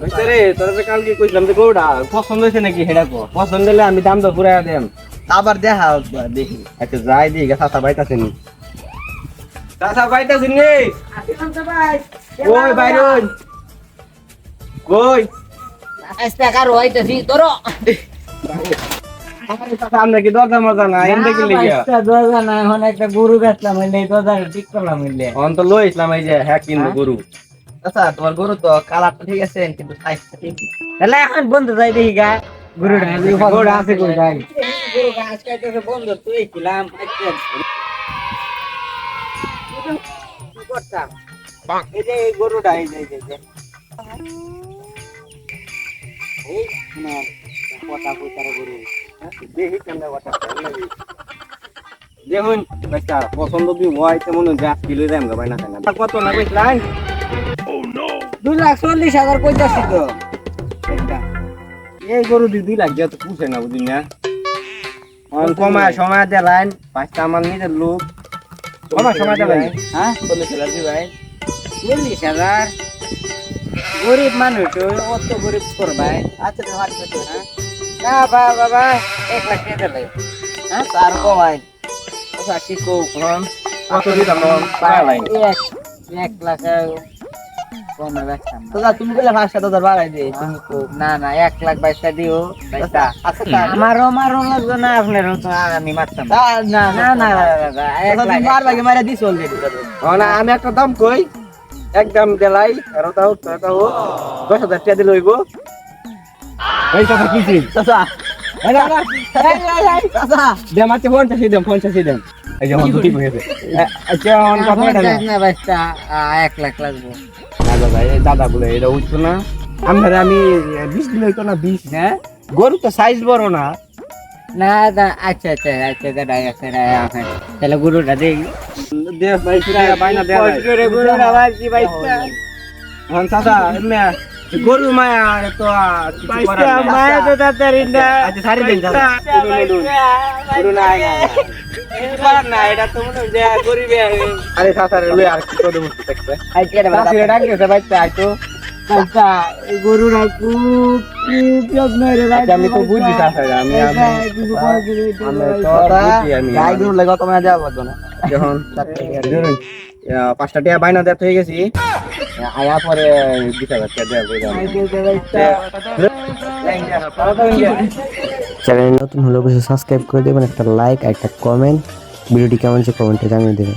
কালকে কইছিলাম যে গরুটা পছন্দ হয়েছে নাকি হেডা কো পছন্দ হলে আমি দাম তো পুরাই দেম। আবার দেখা দেখি। আচ্ছা যাই দিই চাচা বাইতাছে নি। চাচা বাইতাছে নি? কই বাইরন কই? আস্তে কারও হইতেছি তোর? আমরা কি দরজা মজা না এমনি কি দরজা না এখন একটা গরু বেচলাম হইলে দরজা ঠিক করলাম হইলে অন তো লই ইসলাম এই যে হ্যাঁ কিনবো গরু। আচ্ছা তোমার গরু তো কালারটা ঠিক আছে কিন্তু সাইজটা ঠিক তাহলে এখন বন্ধ যাই দেখি গা গরুটা গরুটা আছে কই গরু ঘাস খাইতেছে বন্ধ তুই খিলাম করতাম? এই যে এই গরুটা এই যে এই যে, এই যে। কথা কইতারে গরু। দেখি কথা দেখুন পছন্দ দি হয় তেমন গাছ কিলো দেম গা ভাই না। কত না দুই লাখ চল্লিশ হাজার কইতাছি তো। এই গরু দি দুই লাখ দিয়ে তো পুষে না বুঝলি না? কমায় সময় দেলাইন পাঁচটা আমার নিজের লোক। কমায় সময় দেলাইন হ্যাঁ? চল্লিশ হাজার দিবাই চল্লিশ হাজার। গরিব মানুষ তো, অত গরিব করবাই আচ্ছা তুমি হাত পেতে হ্যাঁ? না বা বাবা এক লাখ টাকা দেবে হ্যাঁ তার কমাই আচ্ছা কি কো কত দিতাম পায় লাইন এক এক লাখ দাদা তুমি বলে পাঁচ সাত হাজার বাড়াই দিয়ে তুমি না না এক লাখ বাইশটা দিও বাইশটা আচ্ছা আমারও লাগবে না আপনারও তো আমি মারতাম না। তা- না না না না, না, না, এক আচ্ছা, লাখ তুমি মার বাকি মারা দিছ অলরেডি না আমি একটা দাম কই একদম দেলাই তেরো তাও তেরো তাও দশ হাজার টাকা দিলে হইব এই কথা কি চাচা পঞ্চাশি পঞ্চাশি আচ্ছা এক লাখ লাগবে দাদা এই দাদা বলে এটা উঠতো না। আপনার আমি বিষ দিলে হইতো না বিষ হ্যাঁ? গরু তো সাইজ বড় না। না দা আচ্ছা আচ্ছা আচ্ছা দাদা আচ্ছা দাদা তাহলে গরুটা দেখি দে ভাই বাইনা দে গরুটা বাড়ছি ভাই। হন চাচা এমনি গরু মায়া তো। মায়া তো তাড়াতাড়ি আচ্ছা সারি দেন গরু না আয় না এটা তো যে গরিবে আরে লই কি করে আজকে ডাক আইতো আমি তো বুঝি আমি যখন পাঁচটা টিয়া বাইনা দেওয়া হয়ে গেছি। আয়া পরে দিতে চ্যানেল নতুন হলে অবশ্যই সাবস্ক্রাইব করে দেবেন একটা লাইক একটা কমেন্ট ভিডিওটি কেমন হচ্ছে কমেন্টে জানিয়ে দেবেন।